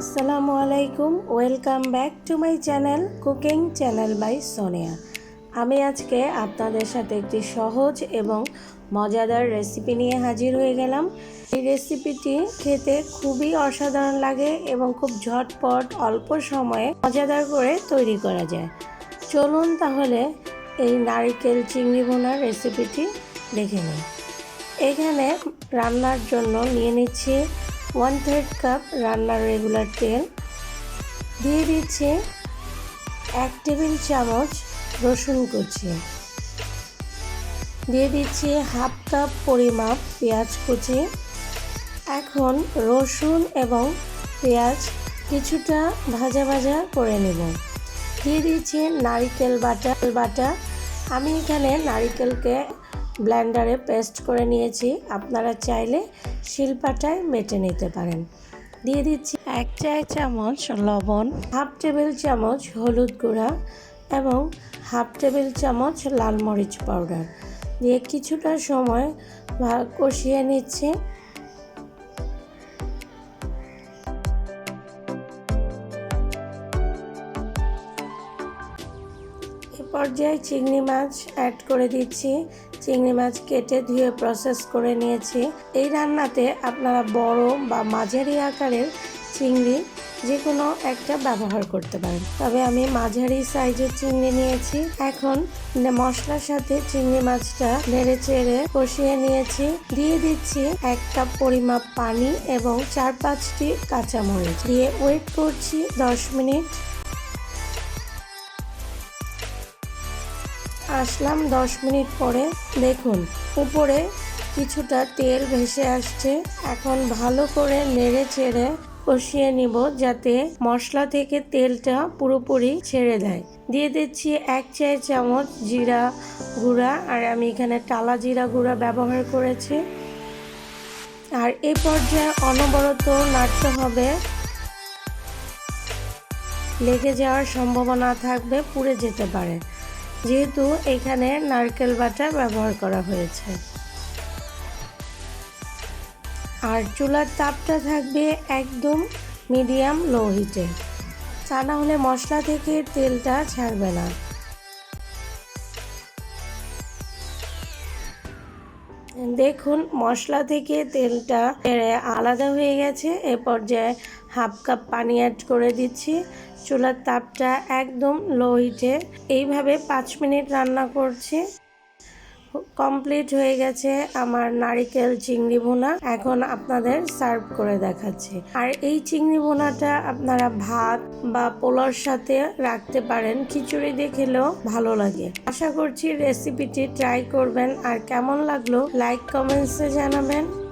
আসসালামু আলাইকুম, welcome back to my channel cooking channel by Sonia. আমি আজকে আপনাদের সাথে একটি সহজ এবং মজাদার রেসিপি নিয়ে হাজির হয়ে গেলাম। এই রেসিপিটি খেতে খুবই অসাধারণ লাগে এবং খুব ঝটপট, অল্প সময়ে মজাদার করে তৈরি করা যায়। চলুন তাহলে এই নারিকেল চিংড়ি ভোনার রেসিপিটি দেখে নিই। এখানে রান্নার জন্য নিয়ে নিচ্ছি ওয়ান থার্ড কাপ রান্নার রেগুলার তেল। দিয়ে দিচ্ছি এক টেবিল চামচ রসুন কুচি। দিয়ে দিচ্ছি হাফ কাপ পরিমাপ পেঁয়াজ কুচি। এখন রসুন এবং পেঁয়াজ কিছুটা ভাজা ভাজা করে নেব। দিয়ে দিচ্ছি নারিকেল বাটা বাটা। আমি এখানে নারিকেলকে ব্লেন্ডারে পেস্ট করে নিয়েছি। আপনারা চাইলে শিল্পাটায় মেটে নিতে পারেন। দিয়ে দিচ্ছি এক চায় চামচ লবণ, হাফ টেবিল চামচ হলুদ গুঁড়া এবং হাফ টেবিল চামচ লাল মরিচ পাউডার। দিয়ে কিছুটা সময় কষিয়ে নিচ্ছি। পর্যায়ে চিংড়ি মাছ অ্যাড করে দিচ্ছি। চিংড়ি মাছ কেটে ধুয়ে প্রসেস করে নিয়েছি। এই রান্নাতে আপনারা বড় বা মাঝারি আকারের চিংড়ি যে কোনো একটা ব্যবহার করতে পারেন। তবে আমি মাঝারি সাইজের চিংড়ি নিয়েছি। এখন মশলার সাথে চিংড়ি মাছটা নেড়ে চেড়ে কষিয়ে নিয়েছি। দিয়ে দিচ্ছি এক কাপ পরিমাপ পানি এবং চার পাঁচটি কাঁচামরিচ। দিয়ে ওয়েট করছি দশ মিনিট। আসলাম দশ মিনিট পরে। দেখুন, উপরে কিছুটা তেল ভেসে আসছে। এখন ভালো করে নেড়ে চেড়ে কষিয়ে নিব যাতে মশলা থেকে তেলটা পুরোপুরি ছেড়ে দেয়। দিয়ে দিচ্ছি এক চায় চামচ জিরা গুঁড়া, আর আমি এখানে টালা জিরা গুঁড়া ব্যবহার করেছি। আর এই পর্যায়ে অনবরত নাড়তে হবে। লেগে যাওয়ার সম্ভাবনা থাকবে, পুড়ে যেতে পারে। যেহেতু এখানে নারকেল বাটা ব্যবহার করা হয়েছে। আর চুলার তাপটা থাকবে একদম মিডিয়াম লো হিটে। তা না হলে মশলা থেকে তেলটা ছাড়বে না। দেখুন, মশলা থেকে তেলটা আলাদা হয়ে গেছে। এ পর্যায়ে হাফ কাপ পানি অ্যাড করে দিচ্ছি। চুলার তাপটা একদম লো হিটে এইভাবে পাঁচ মিনিট রান্না করছি। কমপ্লিট হয়ে গেছে আমার নারিকেল চিংড়ি ভুনা। এখন আপনাদের সার্ভ করে দেখাচ্ছি। আর এই চিংড়ি ভুনাটা আপনারা ভাত বা পোলার সাথে রাখতে পারেন। খিচুড়ি দিয়ে খেলেও ভালো লাগে। আশা করছি রেসিপিটি ট্রাই করবেন। আর কেমন লাগল লাইক কমেন্টসে জানাবেন।